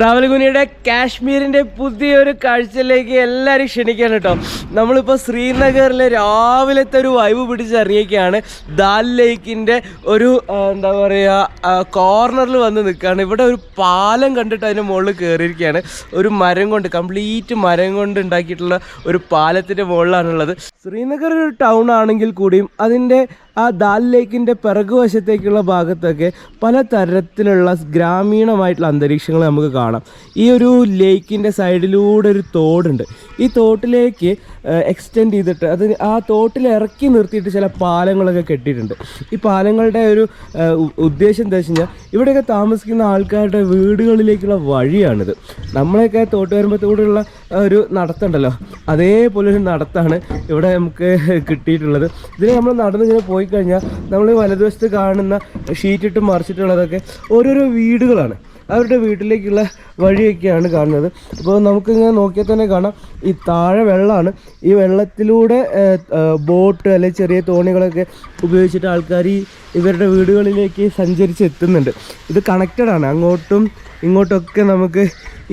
Travel ഗുനിയുടെ കാശ്മീരിന്റെ പുതിയൊരു കാഴ്ചയിലേക്ക് എല്ലാവരും ക്ഷണിക്കാണ് കേട്ടോ. നമ്മളിപ്പോൾ ശ്രീനഗറിലെ രാവിലത്തെ ഒരു വൈബ് പിടിച്ചിറങ്ങിയൊക്കെയാണ് ദാൽ ലേക്കിന്റെ ഒരു എന്താ പറയുക കോർണറിൽ വന്ന് നിൽക്കുകയാണ്. ഇവിടെ ഒരു പാലം കണ്ടിട്ട് അതിന്റെ മുകളിൽ കയറിയിരിക്കുകയാണ്. ഒരു മരം കൊണ്ട് കംപ്ലീറ്റ് മരം കൊണ്ട് ഉണ്ടാക്കിയിട്ടുള്ള ഒരു പാലത്തിന്റെ മുകളിലാണുള്ളത്. ശ്രീനഗർ ഒരു ടൗൺ ആണെങ്കിൽ കൂടിയും അതിന്റെ ആ ദാൽ ലേക്കിന്റെ പിറകുവശത്തേക്കുള്ള ഭാഗത്തൊക്കെ പല തരത്തിലുള്ള ഗ്രാമീണമായിട്ടുള്ള അന്തരീക്ഷങ്ങൾ നമുക്ക് കാണാം. ഈ ഒരു ലേക്കിന്റെ സൈഡിലൂടെ ഒരു തോടുണ്ട്. ഈ തോട്ടിലേക്ക് എക്സ്റ്റെൻഡ് ചെയ്തിട്ട് അത് ആ തോട്ടിൽ ഇറക്കി നിർത്തിയിട്ട് ചില പാലങ്ങളൊക്കെ കെട്ടിയിട്ടുണ്ട്. ഈ പാലങ്ങളുടെ ഒരു ഉദ്ദേശം എന്താ വെച്ച് കഴിഞ്ഞാൽ ഇവിടെയൊക്കെ താമസിക്കുന്ന ആൾക്കാരുടെ വീടുകളിലേക്കുള്ള വഴിയാണിത്. നമ്മളെയൊക്കെ തോട്ട് വരുമ്പോഴത്തോടുള്ള ഒരു നടത്തുണ്ടല്ലോ? അതേപോലെ ഒരു നടത്താണ് ഇവിടെ നമുക്ക് കിട്ടിയിട്ടുള്ളത്. ഇതിൽ നമ്മൾ നടന്നിങ്ങനെ പോയി കഴിഞ്ഞാൽ നമ്മൾ വലതുവശത്ത് കാണുന്ന ഷീറ്റിട്ട് മറിച്ചിട്ടുള്ളതൊക്കെ ഓരോരോ വീടുകളാണ്. അവരുടെ വീട്ടിലേക്കുള്ള വഴിയൊക്കെയാണ് കാണുന്നത്. അപ്പോൾ നമുക്കിങ്ങനെ നോക്കിയാൽ തന്നെ കാണാം. ഈ താഴെ വെള്ളമാണ്. ഈ വെള്ളത്തിലൂടെ ബോട്ട് അല്ലെങ്കിൽ ചെറിയ തോണികളൊക്കെ ഉപയോഗിച്ചിട്ട് ആൾക്കാർ ഈ ഇവരുടെ വീടുകളിലേക്ക് സഞ്ചരിച്ച് എത്തുന്നുണ്ട്. ഇത് കണക്റ്റഡാണ് അങ്ങോട്ടും ഇങ്ങോട്ടൊക്കെ നമുക്ക്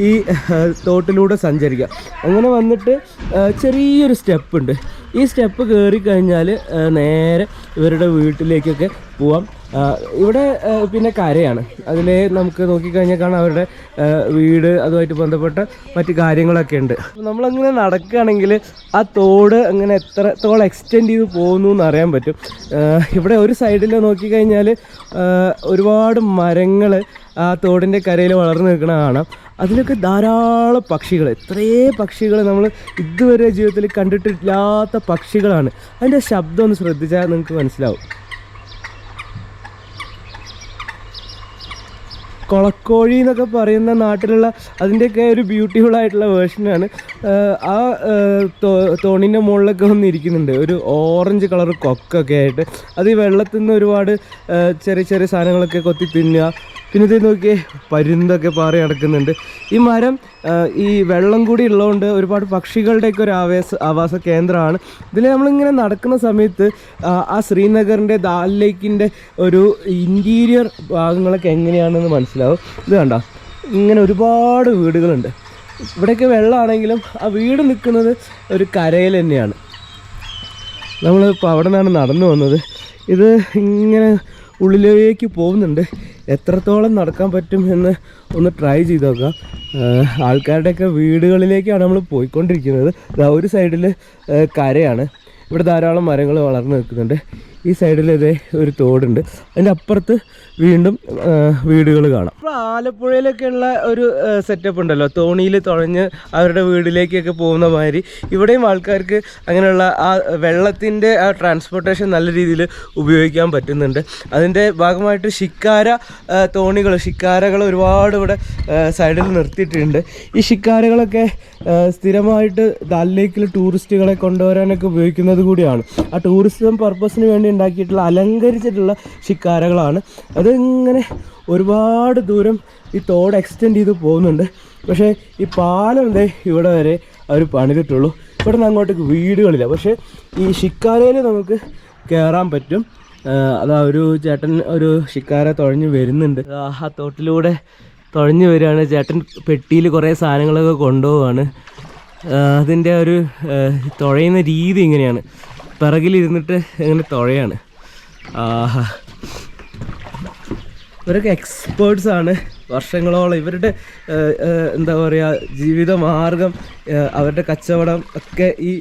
ഈ തോട്ടിലൂടെ സഞ്ചരിക്കാം. അങ്ങനെ വന്നിട്ട് ചെറിയൊരു സ്റ്റെപ്പ് ഉണ്ട്. ഈ സ്റ്റെപ്പ് കയറി കഴിഞ്ഞാൽ നേരെ ഇവരുടെ വീട്ടിലേക്കൊക്കെ പോവാം. ഇവിടെ പിന്നെ കരയാണ്. അതിൽ നമുക്ക് നോക്കിക്കഴിഞ്ഞാൽ കാണാം അവരുടെ വീട് അതുമായിട്ട് ബന്ധപ്പെട്ട മറ്റു കാര്യങ്ങളൊക്കെ ഉണ്ട്. നമ്മളങ്ങനെ നടക്കുകയാണെങ്കിൽ ആ തോട് അങ്ങനെ എത്രത്തോളം എക്സ്റ്റെൻഡ് ചെയ്ത് പോകുന്നു എന്ന് അറിയാൻ പറ്റും. ഇവിടെ ഒരു സൈഡിൽ നോക്കിക്കഴിഞ്ഞാൽ ഒരുപാട് മരങ്ങൾ ആ തോടിന്റെ കരയിൽ വളർന്നു നിൽക്കണ കാണാം. അതിലൊക്കെ ധാരാളം പക്ഷികൾ. എത്രയേ പക്ഷികൾ നമ്മൾ ഇതുവരെ ജീവിതത്തിൽ കണ്ടിട്ടില്ലാത്ത പക്ഷികളാണ്. അതിന്റെ ശബ്ദം ഒന്ന് ശ്രദ്ധിച്ചാൽ നിങ്ങൾക്ക് മനസ്സിലാവും. കൊളക്കോഴി എന്നൊക്കെ പറയുന്ന നാട്ടിലുള്ള അതിന്റെയൊക്കെ ഒരു ബ്യൂട്ടിഫുൾ ആയിട്ടുള്ള വേർഷനാണ് ആ തോണിന്റെ മുകളിലൊക്കെ ഒന്ന് ഇരിക്കുന്നുണ്ട് ഒരു ഓറഞ്ച് കളർ കൊക്കൊക്കെ ആയിട്ട്. അത് ഈ വെള്ളത്തിൽ നിന്ന് ഒരുപാട് ചെറിയ ചെറിയ സാധനങ്ങളൊക്കെ കൊത്തി തിന്നുക. പിന്നെ ഇത് നോക്കിയേ പരുന്തൊക്കെ പാറി നടക്കുന്നുണ്ട്. ഈ മരം ഈ വെള്ളം കൂടി ഉള്ളതുകൊണ്ട് ഒരുപാട് പക്ഷികളുടെയൊക്കെ ഒരു ആവേശ ആവാസ കേന്ദ്രമാണ്. ഇതിൽ നമ്മളിങ്ങനെ നടക്കുന്ന സമയത്ത് ആ ശ്രീനഗറിന്റെ ദാൽ ലേക്കിന്റെ ഒരു ഇന്റീരിയർ ഭാഗങ്ങളൊക്കെ എങ്ങനെയാണെന്ന് മനസ്സിലാവും. ഇത് കണ്ടോ? ഇങ്ങനെ ഒരുപാട് വീടുകളുണ്ട്. ഇവിടെയൊക്കെ വെള്ളമാണെങ്കിലും ആ വീട് നിൽക്കുന്നത് ഒരു കരയിൽ തന്നെയാണ്. നമ്മളിപ്പോൾ അവിടെ നിന്നാണ് നടന്നു വന്നത്. ഇത് ഇങ്ങനെ ഉള്ളിലേക്ക് പോകുന്നുണ്ട്. എത്രത്തോളം നടക്കാൻ പറ്റും എന്ന് ഒന്ന് ട്രൈ ചെയ്ത് നോക്കാം. ആൾക്കാരുടെയൊക്കെ വീടുകളിലേക്കാണ് നമ്മൾ പോയിക്കൊണ്ടിരിക്കുന്നത്. ഒരു സൈഡിൽ കരയാണ്. ഇവിടെ ധാരാളം മരങ്ങൾ വളർന്നു നിൽക്കുന്നുണ്ട്. ഈ സൈഡിൽ ഇതേ ഒരു തോടുണ്ട്. അതിന്റെ അപ്പുറത്ത് വീണ്ടും വീടുകൾ കാണാം. ഇപ്പോൾ ആലപ്പുഴയിലൊക്കെ ഉള്ള ഒരു സെറ്റപ്പ് ഉണ്ടല്ലോ. തോണിയിൽ തുഴഞ്ഞ് അവരുടെ വീടിലേക്കൊക്കെ പോകുന്ന മാതിരി. ഇവിടെയും ആൾക്കാർക്ക് അങ്ങനെയുള്ള ആ വെള്ളത്തിന്റെ ആ ട്രാൻസ്പോർട്ടേഷൻ നല്ല രീതിയിൽ ഉപയോഗിക്കാൻ പറ്റുന്നുണ്ട്. അതിന്റെ ഭാഗമായിട്ട് ഷിക്കാര തോണികൾ ഷിക്കാരകൾ ഒരുപാട് ഇവിടെ സൈഡിൽ നിർത്തിയിട്ടുണ്ട്. ഈ ഷിക്കാരകളൊക്കെ സ്ഥിരമായിട്ട് ദാൽ ലേക്കിൽ ടൂറിസ്റ്റുകളെ കൊണ്ടുവരാനൊക്കെ ഉപയോഗിക്കുന്നത് കൂടിയാണ്. ആ ടൂറിസം പർപ്പസിന് വേണ്ടി ഉണ്ടാക്കിയിട്ടുള്ള അലങ്കരിച്ചിട്ടുള്ള ശിക്കാരകളാണ്. അതിങ്ങനെ ഒരുപാട് ദൂരം ഈ തോട് എക്സ്റ്റെൻഡ് ചെയ്ത് പോകുന്നുണ്ട്. പക്ഷേ ഈ പാലം ദേ ഇവിടെ വരെ അവർ പണിതിട്ടുള്ളൂ. ഇവിടെ നിന്ന് അങ്ങോട്ടേക്ക് വീടുകളില്ല. പക്ഷേ ഈ ഷിക്കാരയിൽ നമുക്ക് കയറാൻ പറ്റും. അതാ ഒരു ചേട്ടൻ ഒരു ശിക്കാര തുഴഞ്ഞു വരുന്നുണ്ട്. ആ തോട്ടിലൂടെ തുഴഞ്ഞു വരികയാണ്. ചേട്ടൻ പെട്ടിയിൽ കുറേ സാധനങ്ങളൊക്കെ കൊണ്ടുപോവാണ്. അതിന്റെ ഒരു തുഴയുന്ന രീതി ഇങ്ങനെയാണ്. പിറകിലിരുന്നിട്ട് ഇങ്ങനെ തുഴയാണ്. ഇവരൊക്കെ എക്സ്പേർട്സ് ആണ്. വർഷങ്ങളോളം ഇവരുടെ എന്താ പറയുക ജീവിതമാർഗം അവരുടെ കച്ചവടം ഒക്കെ ഈ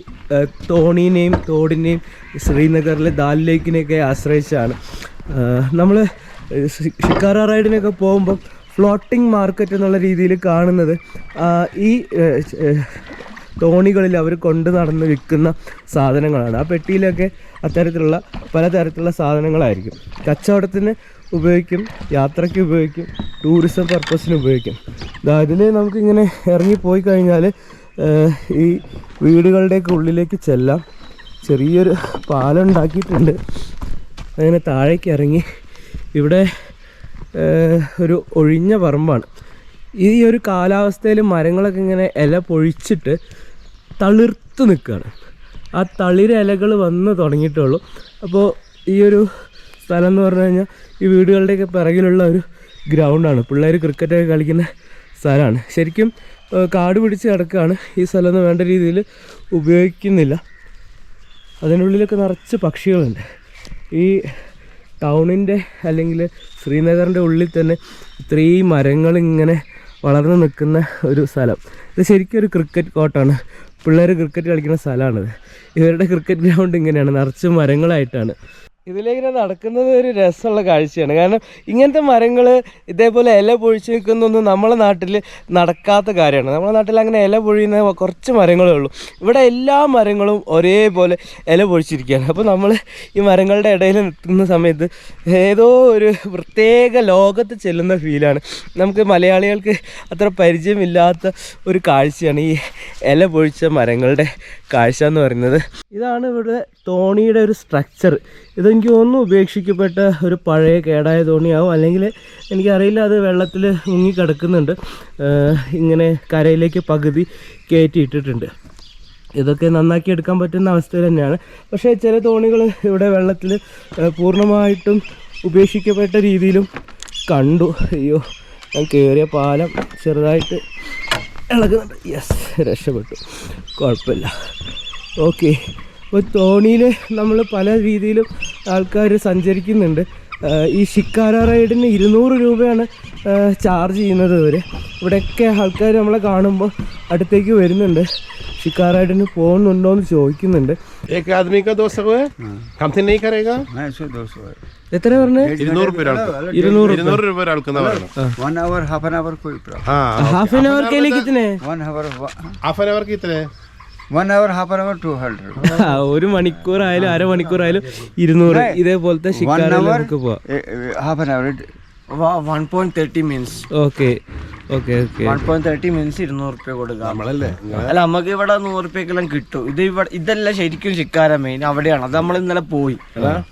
തോണീനെയും തോടിനെയും ശ്രീനഗറിലെ ദാൽ ലേക്കിനെയൊക്കെ ആശ്രയിച്ചാണ് നമ്മൾ ഷിക്കാറ റൈഡിനൊക്കെ പോകുമ്പം ഫ്ലോട്ടിംഗ് മാർക്കറ്റ് എന്നുള്ള രീതിയിൽ കാണുന്നത് ഈ തോണികളിൽ അവർ കൊണ്ട് നടന്ന് വിൽക്കുന്ന സാധനങ്ങളാണ്. ആ പെട്ടിയിലൊക്കെ അത്തരത്തിലുള്ള പലതരത്തിലുള്ള സാധനങ്ങളായിരിക്കും. കച്ചവടത്തിന് ഉപയോഗിക്കും യാത്രയ്ക്ക് ഉപയോഗിക്കും ടൂറിസം പർപ്പസിന് ഉപയോഗിക്കും. അതിൽ നമുക്കിങ്ങനെ ഇറങ്ങിപ്പോയി കഴിഞ്ഞാൽ ഈ വീടുകളുടെയൊക്കെ ഉള്ളിലേക്ക് ചെല്ലാം. ചെറിയൊരു പാലം ഉണ്ടാക്കിയിട്ടുണ്ട് അങ്ങനെ താഴേക്ക് ഇറങ്ങി. ഇവിടെ ഒരു ഒഴിഞ്ഞ പറമ്പാണ്. ഈ ഒരു കാലാവസ്ഥയിൽ മരങ്ങളൊക്കെ ഇങ്ങനെ ഇല പൊഴിച്ചിട്ട് തളിർത്ത് നിൽക്കുകയാണ്. ആ തളിരിലകൾ വന്ന് തുടങ്ങിയിട്ടുള്ളൂ. അപ്പോൾ ഈ ഒരു സ്ഥലം എന്ന് പറഞ്ഞു കഴിഞ്ഞാൽ ഈ വീടുകളുടെയൊക്കെ പിറകിലുള്ള ഒരു ഗ്രൗണ്ടാണ് പിള്ളേർ ക്രിക്കറ്റൊക്കെ കളിക്കുന്ന സ്ഥലമാണ്. ശരിക്കും കാട് പിടിച്ച് കിടക്കുകയാണ്. ഈ സ്ഥലമൊന്നും വേണ്ട രീതിയിൽ ഉപയോഗിക്കുന്നില്ല. അതിനുള്ളിലൊക്കെ നിറച്ച് പക്ഷികളുണ്ട്. ഈ ടൗണിന്റെ അല്ലെങ്കിൽ ശ്രീനഗറിന്റെ ഉള്ളിൽ തന്നെ ഇത്രയും മരങ്ങളിങ്ങനെ വളർന്നു നിൽക്കുന്ന ഒരു സ്ഥലം. ഇത് ശരിക്കും ഒരു ക്രിക്കറ്റ് കോർട്ടാണ് പിള്ളേർ ക്രിക്കറ്റ് കളിക്കുന്ന സ്ഥലമാണ്. ഇവരുടെ ക്രിക്കറ്റ് ഗ്രൗണ്ട് ഇങ്ങനെയാണ്. നിറച്ച് മരങ്ങളായിട്ടാണ്. ഇതിലിങ്ങനെ നടക്കുന്നത് ഒരു രസമുള്ള കാഴ്ചയാണ്. കാരണം ഇങ്ങനത്തെ മരങ്ങൾ ഇതേപോലെ ഇല പൊഴിച്ച് നിൽക്കുന്നൊന്നും നമ്മളെ നാട്ടിൽ നടക്കാത്ത കാര്യമാണ്. നമ്മുടെ നാട്ടിൽ അങ്ങനെ ഇല പൊഴിയുന്ന കുറച്ച് മരങ്ങളേ ഉള്ളൂ. ഇവിടെ എല്ലാ മരങ്ങളും ഒരേപോലെ ഇല പൊഴിച്ചിരിക്കുകയാണ്. അപ്പോൾ നമ്മൾ ഈ മരങ്ങളുടെ ഇടയിൽ നിൽക്കുന്ന സമയത്ത് ഏതോ ഒരു പ്രത്യേക ലോകത്ത് ചെല്ലുന്ന ഫീലാണ്. നമുക്ക് മലയാളികൾക്ക് അത്ര പരിചയമില്ലാത്ത ഒരു കാഴ്ചയാണ് ഈ ഇല പൊഴിച്ച മരങ്ങളുടെ കാഴ്ച എന്ന് പറയുന്നത്. ഇതാണ് ഇവിടെ തോണിയുടെ ഒരു സ്ട്രക്ചർ ഇതെനിക്ക് തോന്നുന്നു ഉപേക്ഷിക്കപ്പെട്ട ഒരു പഴയ കേടായ തോണിയാവും. അല്ലെങ്കിൽ എനിക്കറിയില്ല അത് വെള്ളത്തിൽ മുങ്ങി കിടക്കുന്നുണ്ട്. ഇങ്ങനെ കരയിലേക്ക് പകുതി കയറ്റിയിട്ടിട്ടുണ്ട്. ഇതൊക്കെ നന്നാക്കി എടുക്കാൻ പറ്റുന്ന അവസ്ഥ തന്നെയാണ്. പക്ഷേ ചില തോണികൾ ഇവിടെ വെള്ളത്തിൽ പൂർണമായിട്ടും ഉപേക്ഷിക്കപ്പെട്ട രീതിയിലും കണ്ടു. അയ്യോ ഞാൻ കയറിയ പാലം ചെറുതായിട്ട് ഇളകുന്നുണ്ട്. യെസ് രക്ഷപ്പെട്ടു. കുഴപ്പമില്ല. ഓക്കെ അപ്പോൾ തോണിയിൽ നമ്മൾ പല രീതിയിലും ആൾക്കാർ സഞ്ചരിക്കുന്നുണ്ട്. ഈ ഷിക്കാര റൈഡിന് ഇരുന്നൂറ് രൂപയാണ് ചാർജ് ചെയ്യുന്നത് ഇവർ ഇവിടെയൊക്കെ ആൾക്കാർ നമ്മളെ കാണുമ്പോൾ അടുത്തേക്ക് വരുന്നുണ്ട്. ഷിക്കാര റൈഡിന് പോകുന്നുണ്ടോ എന്ന് ചോദിക്കുന്നുണ്ട്. എത്ര പറഞ്ഞു? രൂപ ഹാഫ് ആൻ അവർ ഒരു മണിക്കൂർ ആയാലും അരമണിക്കൂർ ആയാലും ഇരുന്നൂറ്. ഇതേപോലത്തെ നമുക്ക് പോവാം. അല്ല നമുക്ക് ഇവിടെ നൂറ് റുപ്യക്കെല്ലാം കിട്ടും. ഇത് ഇവിടെ ഇതല്ല ശരിക്കും ശിക്കാര മെയിൻ അവിടെയാണ്. അത് നമ്മൾ ഇന്നലെ പോയി.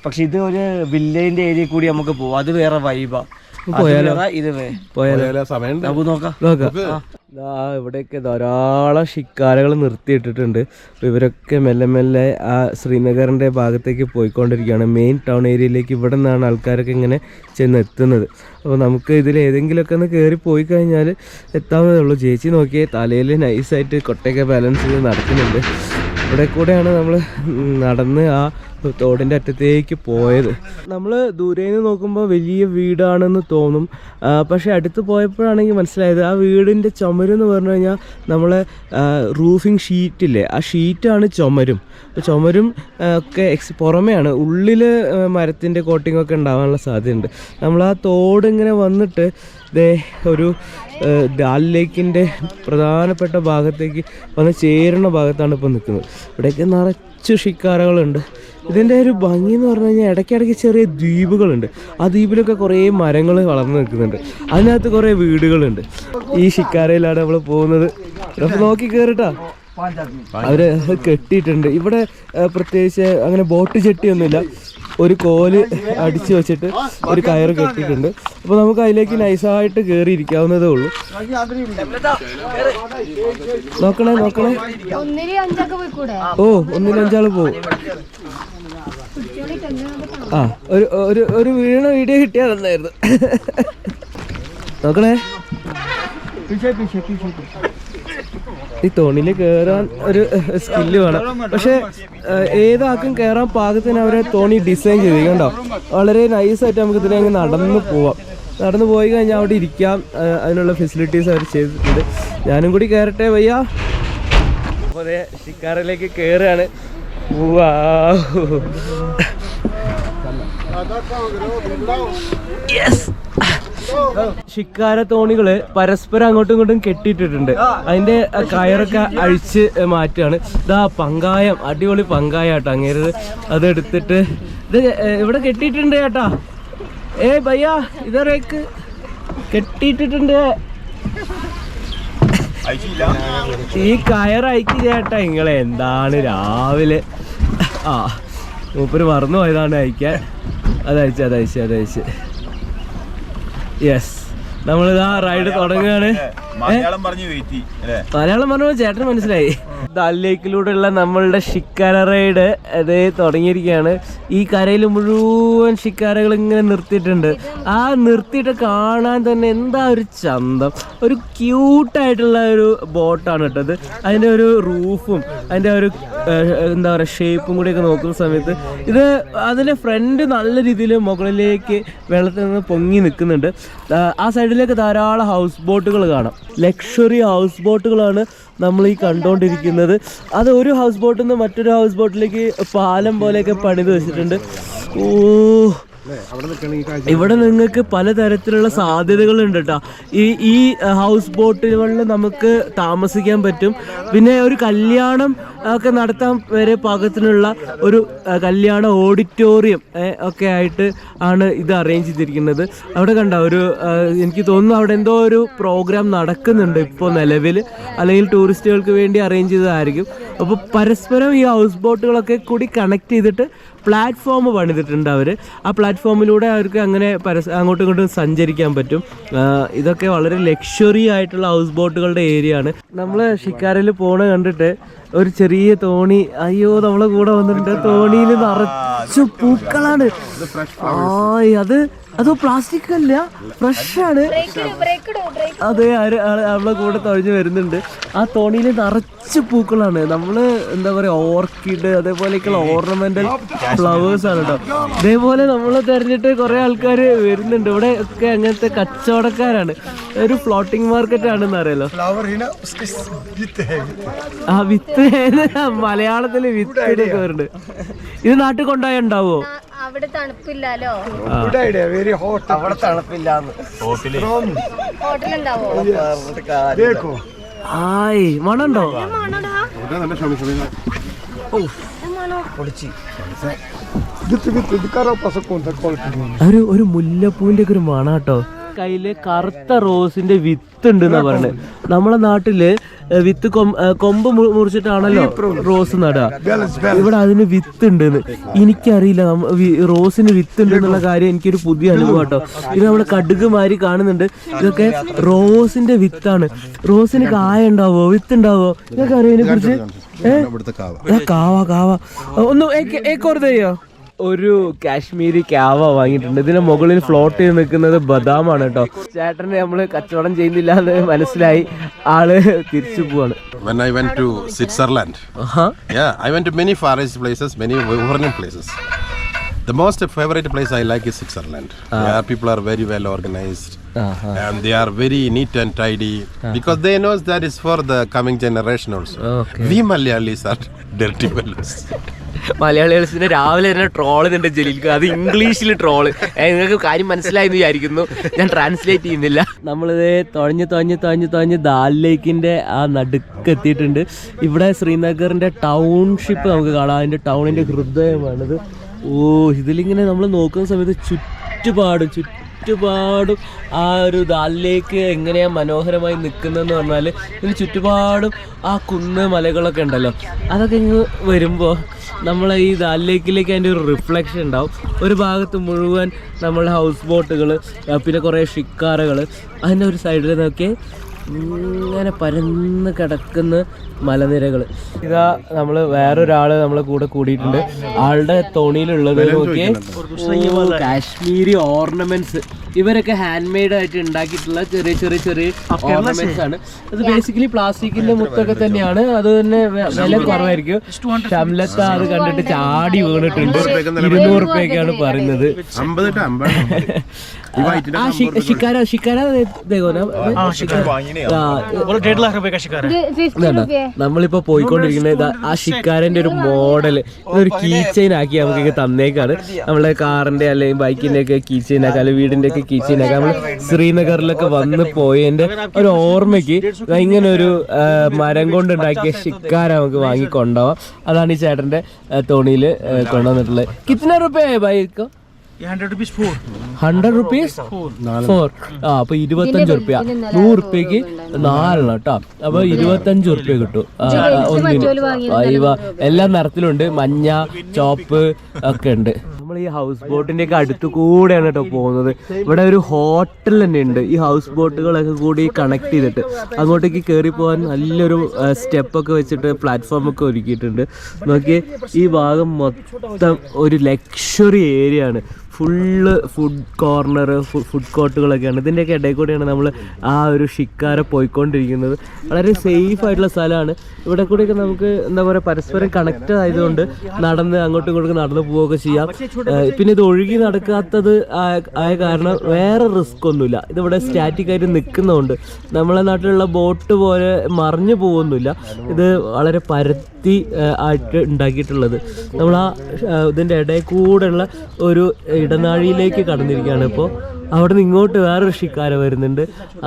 പക്ഷെ ഇത് ഒരു വില്ലേജിന്റെ ഏരിയ കൂടി നമുക്ക് പോവാം. അത് വേറെ വൈബാ ഇത് വേറെ നമുക്ക് നോക്കാം. നോക്കാം. ദാ ഇവിടെയൊക്കെ ധാരാളം ഷിക്കാരകൾ നിർത്തിയിട്ടിട്ടുണ്ട്. അപ്പോൾ ഇവരൊക്കെ മെല്ലെ മെല്ലെ ആ ശ്രീനഗറിന്റെ ഭാഗത്തേക്ക് പോയിക്കൊണ്ടിരിക്കുകയാണ്. മെയിൻ ടൗൺ ഏരിയയിലേക്ക് ഇവിടെ നിന്നാണ് ആൾക്കാരൊക്കെ ഇങ്ങനെ ചെന്ന് എത്തുന്നത്. അപ്പോൾ നമുക്ക് ഇതിൽ ഏതെങ്കിലുമൊക്കെ ഒന്ന് കയറി പോയി കഴിഞ്ഞാൽ എത്താവുന്നതേ ഉള്ളൂ. ചേച്ചി നോക്കിയേ തലയിൽ നൈസായിട്ട് കൊട്ടയൊക്കെ ബാലൻസ് ചെയ്ത് നടക്കുന്നുണ്ട്. ഇവിടെ കൂടെയാണ് നമ്മൾ നടന്ന് ആ തോടിന്റെ അറ്റത്തേക്ക് പോയത്. നമ്മൾ ദൂരെ നിന്ന് നോക്കുമ്പോൾ വലിയ വീടാണെന്ന് തോന്നും. പക്ഷേ അടുത്ത് പോയപ്പോഴാണെങ്കിൽ മനസ്സിലായത് ആ വീടിന്റെ ചുമരെന്ന് പറഞ്ഞു കഴിഞ്ഞാൽ നമ്മളെ റൂഫിംഗ് ഷീറ്റില്ലേ ആ ഷീറ്റാണ് ചുമരും. അപ്പോൾ ചുമരും ഒക്കെ എക്സ് പുറമെയാണ്. ഉള്ളിൽ മരത്തിന്റെ കോട്ടിംഗ് ഒക്കെ ഉണ്ടാവാനുള്ള സാധ്യതയുണ്ട്. നമ്മൾ ആ തോട് ഇങ്ങനെ വന്നിട്ട് ദേ ഒരു ഡാൽ ലേക്കിന്റെ പ്രധാനപ്പെട്ട ഭാഗത്തേക്ക് വന്ന് ചേരുന്ന ഭാഗത്താണ് ഇപ്പോൾ നിൽക്കുന്നത് ഇവിടെയൊക്കെ നിറച്ച് ഷിക്കാരകളുണ്ട്. ഇതിന്റെ ഒരു ഭംഗി എന്ന് പറഞ്ഞു കഴിഞ്ഞാൽ ഇടയ്ക്കിടയ്ക്ക് ചെറിയ ദ്വീപുകളുണ്ട്. ആ ദ്വീപിലൊക്കെ കുറേ മരങ്ങൾ വളർന്നു നിൽക്കുന്നുണ്ട്. അതിനകത്ത് കുറേ വീടുകളുണ്ട്. ഈ ഷിക്കാരയിലാണ് നമ്മൾ പോകുന്നത്. അപ്പോൾ നോക്കി കയറിട്ടാ അവർ കെട്ടിയിട്ടുണ്ട്. ഇവിടെ പ്രത്യേകിച്ച് അങ്ങനെ ബോട്ട് ചെട്ടിയൊന്നുമില്ല ഒരു കോൽ അടിച്ചു വെച്ചിട്ട് ഒരു കയറ് കെട്ടിയിട്ടുണ്ട്. അപ്പോൾ നമുക്ക് അതിലേക്ക് നൈസായിട്ട് കയറി ഇരിക്കാവുന്നതേ ഉള്ളൂ നോക്കണേ നോക്കണേ. ഒന്നിൽ അഞ്ചൊക്കെ പോയിക്കൂടെ? ഓ ഒന്നിന് അഞ്ചാൾ പോവും. ആ ഒരു ഒരു ഒരു വീണ വീഡിയോ കിട്ടിയാൽ നന്നായിരുന്നു നോക്കണേ ഈ തോണിയിൽ കയറാൻ ഒരു സ്കില്ല് വേണം. പക്ഷെ ഏതാക്കും കയറാൻ പാകത്തിന് അവരെ തോണി ഡിസൈൻ ചെയ്തു കണ്ടോ? വളരെ നൈസായിട്ട് നമുക്ക് ഇതിനെ അങ്ങ് നടന്നു പോവാം. നടന്നു പോയി കഴിഞ്ഞാൽ അവിടെ ഇരിക്കാം. അതിനുള്ള ഫെസിലിറ്റീസ് അവർ ചെയ്തിട്ടുണ്ട്. ഞാനും കൂടി കയറട്ടെ വയ്യ. അപ്പോൾ ഷിക്കാറിലേക്ക് കയറുകയാണ് ഷിക്കാര തോണികൾ പരസ്പരം അങ്ങോട്ടും ഇങ്ങോട്ടും കെട്ടിയിട്ടിട്ടുണ്ട്. അതിന്റെ കയറൊക്കെ അഴിച്ച് മാറ്റാണ് ഇതാ പങ്കായം അടിപൊളി പങ്കായ കേട്ടോ അങ്ങേരത്. അതെടുത്തിട്ട് ഇത് ഇവിടെ കെട്ടിയിട്ടുണ്ട് ചേട്ടാ. ഏ ഭയ്യാ ഇതറേക്ക് കെട്ടിയിട്ടിട്ടുണ്ട്. ഈ കയറയക്കി ചേട്ടാ നിങ്ങളെ എന്താണ് രാവിലെ? ആ മൂപ്പര് മറന്നു പോയതാണ് അയക്കാൻ അതയച്ച് അതയച്ച് അതയച്ച് യെസ് നമ്മളിതാ റൈഡ് തുടങ്ങുകയാണ്. മലയാളം പറഞ്ഞു ചേട്ടന് മനസ്സിലായി. ദാൽ ലേക്കിലൂടെയുള്ള നമ്മളുടെ ഷിക്കാര റൈഡ് അത് തുടങ്ങിയിരിക്കുകയാണ്. ഈ കരയിൽ മുഴുവൻ ഷിക്കാരകൾ ഇങ്ങനെ നിർത്തിയിട്ടുണ്ട്. ആ നിർത്തിയിട്ട് കാണാൻ തന്നെ എന്താ ഒരു ചന്തം. ഒരു ക്യൂട്ടായിട്ടുള്ള ഒരു ബോട്ടാണ് കേട്ടത് അതിന്റെ ഒരു റൂഫും അതിന്റെ ഒരു എന്താ പറയുക ഷേപ്പും കൂടിയൊക്കെ നോക്കുന്ന സമയത്ത് ഇത് അതിന്റെ ഫ്രണ്ട് നല്ല രീതിയിൽ മുകളിലേക്ക് വെള്ളത്തിൽ നിന്ന് പൊങ്ങി നിൽക്കുന്നുണ്ട്. ആ, ആ സൈഡിലേക്ക് ധാരാളം ഹൗസ് ബോട്ടുകൾ കാണാം. ലക്ഷറി ഹൗസ് ബോട്ടുകളാണ് നമ്മൾ ഈ കണ്ടുകൊണ്ടിരിക്കുന്നത് അത് ഒരു ഹൗസ് ബോട്ടിൽ നിന്ന് മറ്റൊരു ഹൗസ് ബോട്ടിലേക്ക് പാലം പോലെയൊക്കെ പണിത് വെച്ചിട്ടുണ്ട്. ഓ ഇവിടെ നിങ്ങൾക്ക് പലതരത്തിലുള്ള സാധ്യതകൾ ഉണ്ട് കേട്ടോ. ഈ ഈ ഹൗസ് ബോട്ടുകളിൽ നമുക്ക് താമസിക്കാൻ പറ്റും. പിന്നെ ഒരു കല്യാണം ഒക്കെ നടത്താൻ വരെ പാകത്തിനുള്ള ഒരു കല്യാണ ഓഡിറ്റോറിയം ഒക്കെ ആയിട്ട് ആണ് ഇത് അറേഞ്ച് ചെയ്തിരിക്കുന്നത്. അവിടെ കണ്ട ഒരു എനിക്ക് തോന്നുന്നു അവിടെ എന്തോ ഒരു പ്രോഗ്രാം നടക്കുന്നുണ്ട് ഇപ്പോൾ നിലവിൽ. അല്ലെങ്കിൽ ടൂറിസ്റ്റുകൾക്ക് വേണ്ടി അറേഞ്ച് ചെയ്തതായിരിക്കും. അപ്പോൾ പരസ്പരം ഈ ഹൗസ് ബോട്ടുകളൊക്കെ കൂടി കണക്ട് ചെയ്തിട്ട് പ്ലാറ്റ്ഫോം പണിതിട്ടുണ്ട് അവർ ആ പ്ലാറ്റ്ഫോമിലൂടെ അവർക്ക് അങ്ങനെ പരസ് അങ്ങോട്ടും ഇങ്ങോട്ടും സഞ്ചരിക്കാൻ പറ്റും. ഇതൊക്കെ വളരെ ലക്ഷറി ആയിട്ടുള്ള ഹൗസ് ബോട്ടുകളുടെ ഏരിയ ആണ് നമ്മൾ ഷിക്കാരയിൽ പോണ കണ്ടിട്ട് ഒരു ചെറിയ തോണി. അയ്യോ നമ്മളെ കൂടെ വന്നിട്ടുണ്ട്. തോണിയിൽ നിറച്ചു പൂക്കളാണ്. ആയ് അത് അതോ പ്ലാസ്റ്റിക് അല്ല. ഫ്രഷ് ആണ്. അതെ ആര് നമ്മളെ കൂടെ തൊഴിഞ്ഞു വരുന്നുണ്ട്. ആ തോണിയിൽ നിറച്ച് പൂക്കളാണ്. നമ്മൾ എന്താ പറയാ ഓർക്കിഡ് അതേപോലെയൊക്കെയുള്ള ഓർണമെന്റൽ ഫ്ലവേഴ്സ് ആണ് കേട്ടോ ഇതേപോലെ നമ്മൾ തെരഞ്ഞിട്ട് കുറെ ആൾക്കാർ വരുന്നുണ്ട്. ഇവിടെ ഒക്കെ അങ്ങനത്തെ കച്ചവടക്കാരാണ്. ഒരു ഫ്ലോട്ടിംഗ് മാർക്കറ്റ് ആണെന്ന് അറിയാലോ. ആ വിത്ത്. മലയാളത്തിൽ വിത്തിടുന്നവരുണ്ട് ഇത് നാട്ടിൽ കൊണ്ടുപോയ ഉണ്ടാവോ? അവിടെ തണുപ്പില്ലല്ലോ അവിടെ തണുപ്പില്ലാന്ന്. ഹോട്ടലുണ്ടാവോ? ആയ് മണുണ്ടോ ഒരു ഒരു മുല്ലപ്പൂവിന്റെ ഒക്കെ ഒരു മണാട്ടോ. കയ്യിൽ കറുത്ത റോസിന്റെ വിത്ത് ഉണ്ട് എന്നാ പറഞ്ഞത് നമ്മളെ നാട്ടിൽ വിത്ത് കൊമ്പ് മുറിച്ചിട്ടാണല്ലോ റോസ് നടുക ഇവിടെ അതിന് വിത്ത് ഉണ്ട് എനിക്കറിയില്ല റോസിന് വിത്ത് ഉണ്ട് എന്നുള്ള കാര്യം എനിക്കൊരു പുതിയ അനുഭവം കേട്ടോ ഇത് നമ്മൾ കടുക് മാതിരി കാണുന്നുണ്ട്. ഇതൊക്കെ റോസിന്റെ വിത്താണ്. റോസിന് കായ ഉണ്ടാവോ? വിത്ത് ഉണ്ടാവോ? ഇതൊക്കെ അറിയാം ഇതിനെ കുറിച്ച് കാവ. കാവ ഒന്ന് ഏക്കോർത്തയ്യോ ഒരു കാശ്മീരി ക്യാവ വാങ്ങിയിട്ടുണ്ട് ഇതിന് മുകളിൽ ഫ്ലോട്ട് ചെയ്ത് നിൽക്കുന്നത് ബദാമാണ് കേട്ടോ ചേട്ടനെ നമ്മൾ കച്ചവടം ചെയ്യുന്നില്ല എന്ന് മനസ്സിലായി ആൾ തിരിച്ചു പോവാണ് When I went to Switzerland, Aaha. yeah, I went to many far east places, many foreign places. The most favorite place I like is Switzerland, Uh-huh. Yeah, people are very well organized Uh-huh. and they are very neat and tidy uh-huh. because they know that is for the coming generation also. Okay. We Malayalis are dirty fellows. മലയാളികൾസിന് രാവിലെ തന്നെ troll ചെയ്യുന്നുണ്ട് ജലീൽക്ക്. അത് ഇംഗ്ലീഷിൽ troll നിങ്ങൾക്ക് കാര്യം മനസ്സിലായി എന്ന് വിചാരിക്കുന്നു. ഞാൻ ട്രാൻസ്ലേറ്റ് ചെയ്യുന്നില്ല. നമ്മളിത് തുഴഞ്ഞ് തുഴഞ്ഞ് തുഴഞ്ഞ് തുഴഞ്ഞ് ദാൽ ലേക്കിന്റെ ആ നടുക്ക് എത്തിയിട്ടുണ്ട്. ഇവിടെ ശ്രീനഗറിന്റെ ടൗൺഷിപ്പ് നമുക്ക് കാണാം. അതിന്റെ ടൗണിന്റെ ഹൃദയമാണിത്. ഓ ഇതിലിങ്ങനെ നമ്മൾ നോക്കുന്ന സമയത്ത് ചുറ്റുപാടും ചുറ്റുപാടും ആ ഒരു ദാലിലേക്ക് എങ്ങനെയാ മനോഹരമായി നിൽക്കുന്നതെന്ന് പറഞ്ഞാൽ ഇതിന് ചുറ്റുപാടും ആ കുന്ന് മലകളൊക്കെ ഉണ്ടല്ലോ. അതൊക്കെ ഇങ്ങ് വരുമ്പോൾ നമ്മളെ ഈ ദാലിലേക്കിലേക്ക് അതിന്റെ ഒരു റിഫ്ലക്ഷൻ ഉണ്ടാവും. ഒരു ഭാഗത്ത് മുഴുവൻ നമ്മളുടെ ഹൗസ് ബോട്ടുകൾ പിന്നെ കുറേ ഷിക്കാറുകൾ അതിന്റെ ഒരു സൈഡിൽ നോക്കി ഇങ്ങനെ പരന്ന് കിടക്കുന്ന മലനിരകൾ. ഇതാ നമ്മൾ വേറൊരാൾ നമ്മളെ കൂടെ കൂടിയിട്ടുണ്ട്. ആളുടെ തോണിയിലുള്ളത് നോക്കിയേ. കാശ്മീരി ഓർണമെന്റ്സ്. ഇവരൊക്കെ ഹാൻഡ് മെയ്ഡ് ആയിട്ട് ഉണ്ടാക്കിയിട്ടുള്ള ചെറിയ ചെറിയ ചെറിയ ഓർണമെന്റ്സ് ആണ്. അത് ബേസിക്കലി പ്ലാസ്റ്റിക്കിന്റെ മുത്തൊക്കെ തന്നെയാണ്. അത് തന്നെ വില കുറവായിരിക്കും. ഷംലത്ത അത് കണ്ടിട്ട് ചാടി വീണിട്ടുണ്ട്. ഇരുന്നൂറ് റുപ്യൊക്കെയാണ് പറയുന്നത്. ആ നാ ആ, നമ്മളിപ്പോ പോയിക്കൊണ്ടിരിക്കുന്നത് ആ ഷിക്കാരന്റെ ഒരു മോഡൽ ഇതൊരു കീ ചെയിൻ ആക്കി നമുക്ക് തന്നേക്കാണ്. നമ്മളെ കാറിന്റെ അല്ലെങ്കിൽ ബൈക്കിന്റെ ഒക്കെ കീ ചെയിൻ ആക്കി അല്ലെങ്കിൽ വീടിന്റെ ഒക്കെ കീ ചെയിൻ ആക്കാം നമ്മൾ ശ്രീനഗറിലൊക്കെ വന്ന് പോയതിന്റെ ഒരു ഓർമ്മയ്ക്ക് ഇങ്ങനെ ഒരു മരം കൊണ്ട് ഉണ്ടാക്കിയ ഷിക്കാര നമുക്ക് വാങ്ങി കൊണ്ടുപോവാം അതാണ് ഈ ചേട്ടന്റെ തോണിയിൽ കൊണ്ടുവന്നിട്ടുള്ളത്. കിത്തന റുപ്യ ബൈക്കോ ഹൺഡ്രഡ് റുപ്പീസ് ഫോർ ആ അപ്പൊ ഇരുപത്തഞ്ച് റുപ്യ. നൂറ് റുപ്യക്ക് നാലെണ്ണം കേട്ടോ. അപ്പൊ ഇരുപത്തഞ്ച് റുപ്യ കിട്ടും. ഒന്നിന്. എല്ലാ നിറത്തിലുണ്ട്. മഞ്ഞ ചോപ്പ് ഒക്കെ ഉണ്ട്. നമ്മൾ ഈ ഹൗസ് ബോട്ടിന്റെ ഒക്കെ അടുത്ത് കൂടെയാണ് കേട്ടോ പോകുന്നത്. ഇവിടെ ഒരു ഹോട്ടൽ തന്നെ ഉണ്ട്. ഈ ഹൗസ് ബോട്ടുകളൊക്കെ കൂടി കണക്ട് ചെയ്തിട്ട്. അങ്ങോട്ടേക്ക് കയറി പോകാൻ നല്ലൊരു സ്റ്റെപ്പ് ഒക്കെ വെച്ചിട്ട് പ്ലാറ്റ്ഫോം ഒക്കെ ഒരുക്കിയിട്ടുണ്ട്. നോക്കിയേ ഈ ഭാഗം മൊത്തം ഒരു ലക്ഷറി ഏരിയ ആണ്. ഫുള്ള് ഫുഡ് കോർണർ ഫുഡ് കോർട്ടുകളൊക്കെയാണ് ഇതിന്റെയൊക്കെ ഇടയിൽ കൂടെയാണ് നമ്മൾ ആ ഒരു ഷിക്കാര പോയിക്കൊണ്ടിരിക്കുന്നത്. വളരെ സേഫ് ആയിട്ടുള്ള സ്ഥലമാണ്. ഇവിടെ കൂടെയൊക്കെ നമുക്ക് എന്താ പറയുക പരസ്പരം കണക്റ്റഡ് ആയതുകൊണ്ട് നടന്ന് അങ്ങോട്ടും ഇങ്ങോട്ടും നടന്ന് പോവുകയൊക്കെ ചെയ്യാം. പിന്നെ ഇത് ഒഴുകി നടക്കാത്തത് ആയ കാരണം വേറെ റിസ്ക് ഒന്നുമില്ല. ഇതിവിടെ സ്റ്റാറ്റിക് ആയിട്ട് നിൽക്കുന്നതുകൊണ്ട് നമ്മളെ നാട്ടിലുള്ള ബോട്ട് പോലെ മറിഞ്ഞു പോകുന്നില്ല ഇത് വളരെ പരത്തി ഏഹ് ആയിട്ട് ഉണ്ടാക്കിയിട്ടുള്ളത്. നമ്മൾ ആ ഇതിന്റെ ഇടയിൽ കൂടെയുള്ള ഒരു ഇടനാഴിയിലേക്ക് കടന്നിരിക്കുകയാണ് ഇപ്പോൾ അവിടെ നിന്ന് ഇങ്ങോട്ട് വേറൊരു ഷിക്കാര വരുന്നുണ്ട്.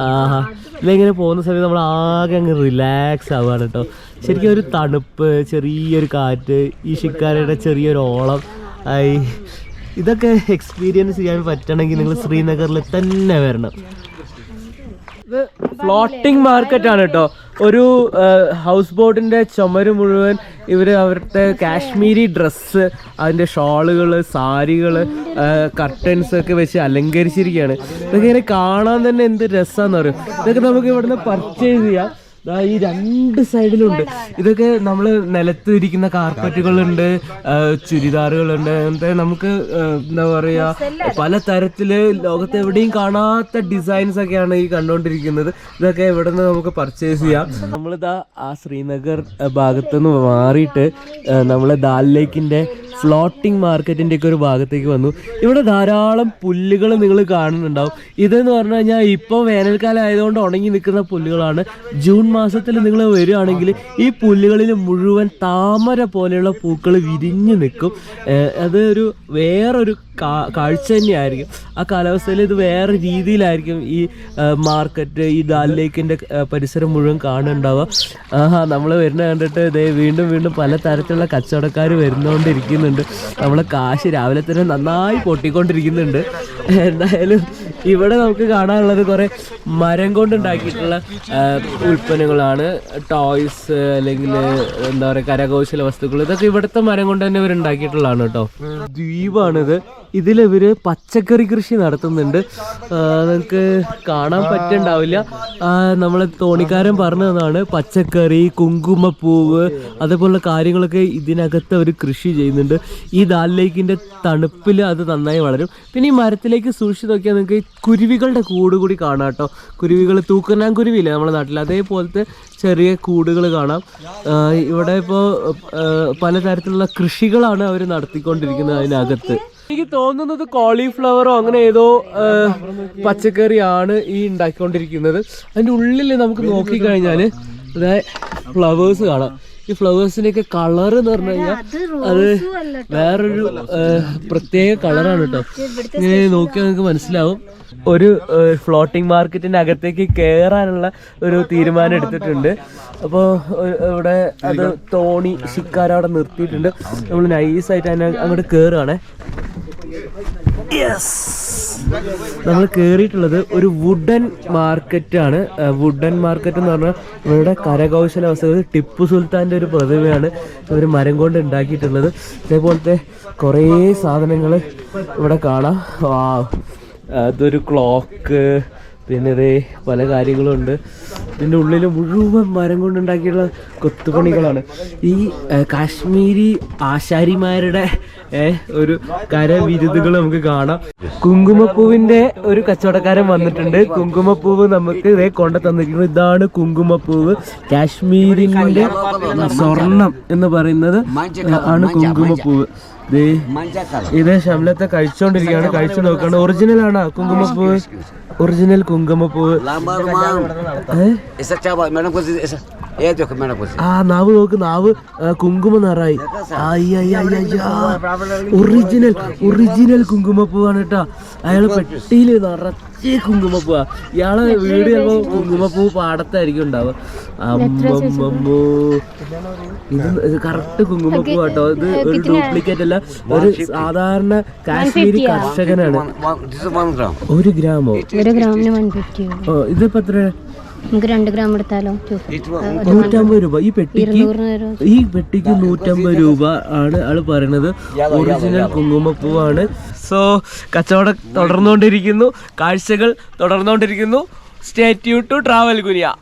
ആഹാ ഇതിലിങ്ങനെ പോകുന്ന സമയത്ത് നമ്മൾ ആകെ അങ്ങ് റിലാക്സ് ആവുകയാണ് കേട്ടോ. ശരിക്കും ഒരു തണുപ്പ് ചെറിയൊരു കാറ്റ് ഈ ഷിക്കാരയുടെ ചെറിയൊരു ഓളം. ഇതൊക്കെ എക്സ്പീരിയൻസ് ചെയ്യാൻ പറ്റണമെങ്കിൽ നിങ്ങൾ ശ്രീനഗറിൽ തന്നെ വരണം. ഇത് ഫ്ലോട്ടിംഗ് മാർക്കറ്റ് ആണ് കേട്ടോ. ഒരു ഹൗസ് ബോട്ടിന്റെ ചുമര് മുഴുവൻ ഇവർ അവരുടെ കാശ്മീരി ഡ്രസ്സ് അതിന്റെ ഷോളുകൾ സാരികൾ കർട്ടൻസ് ഒക്കെ വെച്ച് അലങ്കരിച്ചിരിക്കുകയാണ്. ഇതൊക്കെ ഇങ്ങനെ കാണാൻ തന്നെ എന്ത് രസമാണെന്ന് പറയും ഇതൊക്കെ നമുക്ക് ഇവിടുന്ന് പർച്ചേസ് ചെയ്യാം. ഈ രണ്ട് സൈഡിലുണ്ട്. ഇതൊക്കെ നമ്മൾ നിലത്ത് ഇരിക്കുന്ന കാർപ്പറ്റുകളുണ്ട് ചുരിദാറുകളുണ്ട് അങ്ങനത്തെ നമുക്ക് എന്താ പറയാ പല തരത്തിൽ ലോകത്ത് എവിടെയും കാണാത്ത ഡിസൈൻസ് ഒക്കെയാണ് ഈ കണ്ടുകൊണ്ടിരിക്കുന്നത് ഇതൊക്കെ ഇവിടെ നിന്ന് നമുക്ക് പർച്ചേസ് ചെയ്യാം. നമ്മളിതാ ആ ശ്രീനഗർ ഭാഗത്ത് ഭാഗത്തുനിന്ന് മാറിയിട്ട് നമ്മൾ ദാൽ ലേക്കിന്റെ ഫ്ലോട്ടിംഗ് മാർക്കറ്റിന്റെ ഒക്കെ ഒരു ഭാഗത്തേക്ക് വന്നു. ഇവിടെ ധാരാളം പുല്ലുകൾ നിങ്ങൾ കാണുന്നുണ്ടാവും. ഇതെന്ന് പറഞ്ഞു കഴിഞ്ഞാൽ ഇപ്പോൾ വേനൽക്കാലം ആയതുകൊണ്ട് ഉണങ്ങി നിൽക്കുന്ന പുല്ലുകളാണ്. ജൂൺ മാസത്തിൽ നിങ്ങൾ വരികയാണെങ്കിൽ ഈ പുല്ലുകളിൽ മുഴുവൻ താമര പോലെയുള്ള പൂക്കൾ വിരിഞ്ഞു നിൽക്കും. അത് ഒരു വേറൊരു കാഴ്ച തന്നെയായിരിക്കും. ആ കാലാവസ്ഥയിൽ ഇത് വേറെ രീതിയിലായിരിക്കും ഈ മാർക്കറ്റ് ഈ ദാൽ ലേക്കിന്റെ പരിസരം മുഴുവൻ കാണുന്നുണ്ടാവുക. ആഹാ നമ്മൾ വരുന്ന കണ്ടിട്ട് ഇതേ വീണ്ടും വീണ്ടും പല തരത്തിലുള്ള കച്ചവടക്കാർ വരുന്നുകൊണ്ടിരിക്കുന്നുണ്ട് നമ്മളെ കാശ് രാവിലെ തന്നെ നന്നായി പൊട്ടിക്കൊണ്ടിരിക്കുന്നുണ്ട്. എന്തായാലും ഇവിടെ നമുക്ക് കാണാനുള്ളത് കുറേ മരം കൊണ്ടുണ്ടാക്കിയിട്ടുള്ള ഉൽപ്പന്നങ്ങളാണ്. ടോയ്സ് അല്ലെങ്കിൽ എന്താ പറയുക കരകൗശല വസ്തുക്കൾ. ഇതൊക്കെ ഇവിടുത്തെ മരം കൊണ്ട് തന്നെ ഇവർ ഉണ്ടാക്കിയിട്ടുള്ളതാണ് കേട്ടോ ദ്വീപാണിത്. ഇതിൽ ഇവർ പച്ചക്കറി കൃഷി നടത്തുന്നുണ്ട്. നിങ്ങൾക്ക് കാണാൻ പറ്റുണ്ടാവില്ല. നമ്മളെ തോണിക്കാരൻ പറഞ്ഞു പച്ചക്കറി കുങ്കുമപ്പൂവ് അതേപോലുള്ള കാര്യങ്ങളൊക്കെ ഇതിനകത്ത് അവർ കൃഷി ചെയ്യുന്നുണ്ട്. ഈ ദാൽ ലേക്കിന്റെ തണുപ്പിൽ അത് നന്നായി വളരും. പിന്നെ ഈ മരത്തിലേക്ക് സൂക്ഷിച്ച് നോക്കിയാൽ നിങ്ങൾക്ക് കുരുവികളുടെ കൂട് കൂടി കാണാം കേട്ടോ കുരുവികൾ തൂക്കനാൻ കുരുവിയില്ലേ നമ്മുടെ നാട്ടിൽ അതേപോലത്തെ ചെറിയ കൂടുകൾ കാണാം. ഇവിടെ ഇപ്പോൾ പലതരത്തിലുള്ള കൃഷികളാണ് അവർ നടത്തിക്കൊണ്ടിരിക്കുന്നത് അതിനകത്ത്. എനിക്ക് തോന്നുന്നത് കോളിഫ്ലവറോ അങ്ങനെ ഏതോ പച്ചക്കറിയാണ് ഈ ഉണ്ടാക്കിക്കൊണ്ടിരിക്കുന്നത്. അതിന്റെ ഉള്ളിൽ നമുക്ക് നോക്കിക്കഴിഞ്ഞാൽ ഫ്ലവേഴ്സ് കാണാം. ഈ ഫ്ലവേഴ്സിനൊക്കെ കളർ എന്ന് പറഞ്ഞു കഴിഞ്ഞാൽ അത് വേറൊരു പ്രത്യേക കളറാണ് കേട്ടോ ഇങ്ങനെ നോക്കിയാൽ നിങ്ങൾക്ക് മനസ്സിലാവും. ഒരു ഫ്ലോട്ടിംഗ് മാർക്കറ്റിന്റെ അകത്തേക്ക് കയറാനുള്ള ഒരു തീരുമാനം എടുത്തിട്ടുണ്ട്. അപ്പോൾ ഇവിടെ അത് തോണി ശിക്കാര അവിടെ നിർത്തിയിട്ടുണ്ട്. നമ്മൾ നൈസായിട്ട് അതിനെ അങ്ങോട്ട് കയറുകയാണേ യെസ് നമ്മൾ കയറിയിട്ടുള്ളത് ഒരു വുഡൻ ആണ്. വുഡൻ മാർക്കറ്റ് എന്ന് പറഞ്ഞാൽ ഇവരുടെ കരകൗശല വസ്തുക്കൾ ടിപ്പു സുൽത്താന്റെ ഒരു പ്രതിമയാണ് ഇവർ മരം കൊണ്ട് ഉണ്ടാക്കിയിട്ടുള്ളത്. ഇതേപോലത്തെ കുറേ സാധനങ്ങൾ ഇവിടെ കാണാം. അതൊരു ക്ലോക്ക് പിന്നെ ഇതേ പല കാര്യങ്ങളുണ്ട്. ഇതിന്റെ ഉള്ളിൽ മുഴുവൻ മരം കൊണ്ടുണ്ടാക്കിയിട്ടുള്ള കൊത്തുപണികളാണ്. ഈ കാശ്മീരി ആശാരിമാരുടെ ഒരു കരവിരുതുകൾ നമുക്ക് കാണാം. കുങ്കുമപ്പൂവിന്റെ ഒരു കച്ചവടക്കാരൻ വന്നിട്ടുണ്ട്. കുങ്കുമപ്പൂവ് നമുക്ക് ഇതേ കൊണ്ട തന്നിരിക്കുന്നു. ഇതാണ് കുങ്കുമപ്പൂവ്. കാശ്മീരിന്റെ സ്വർണം എന്ന് പറയുന്നത് ആണ് കുങ്കുമപ്പൂവ്. ഇത് ശമലത്തെ കഴിച്ചോണ്ടിരിക്കുകയാണ് കഴിച്ചു നോക്കാണ്. ഒറിജിനൽ ആണ് കുങ്കുമപ്പൂവ് ഒറിജിനൽ കുങ്കുമപ്പൂവ് ആ നാവ് നോക്ക് നാവ് കുങ്കുമ നിറായി. ഒറിജിനൽ ഒറിജിനൽ കുങ്കുമപ്പൂവാണ് കേട്ടോ. അയാൾ പെട്ടിയിൽ നിറച്ച് കുങ്കുമപ്പൂവാ. ഇയാളെ വീട് ചിലപ്പോ കുങ്കുമപ്പൂ പാടത്തായിരിക്കും ഉണ്ടാവുക. അമ്മമ്മോ ഇത് കറക്റ്റ് കുങ്കുമപ്പൂ കേട്ടോ. ഇത് ഒരു ഡ്യൂപ്ലിക്കേറ്റ് അല്ല. ഒരു സാധാരണ കാശ്മീരി കർഷകനാണ്. ഒരു ഗ്രാമോ? ഒരു ഗ്രാമിന് ഓ ഇതിപ്പോ എത്ര നമുക്ക് രണ്ട് ഗ്രാം എടുത്താലോ? നൂറ്റമ്പത് രൂപ. ഈ പെട്ടിക്ക് ഈ പെട്ടിക്ക് നൂറ്റമ്പത് രൂപ ആണ് ആൾ പറയണത്. ഒറിജിനൽ കുങ്കുമപ്പൂവാണ് സോ കച്ചവടം തുടർന്നുകൊണ്ടിരിക്കുന്നു. കാഴ്ചകൾ തുടർന്നുകൊണ്ടിരിക്കുന്നു. Statue to travel ഗുനിയ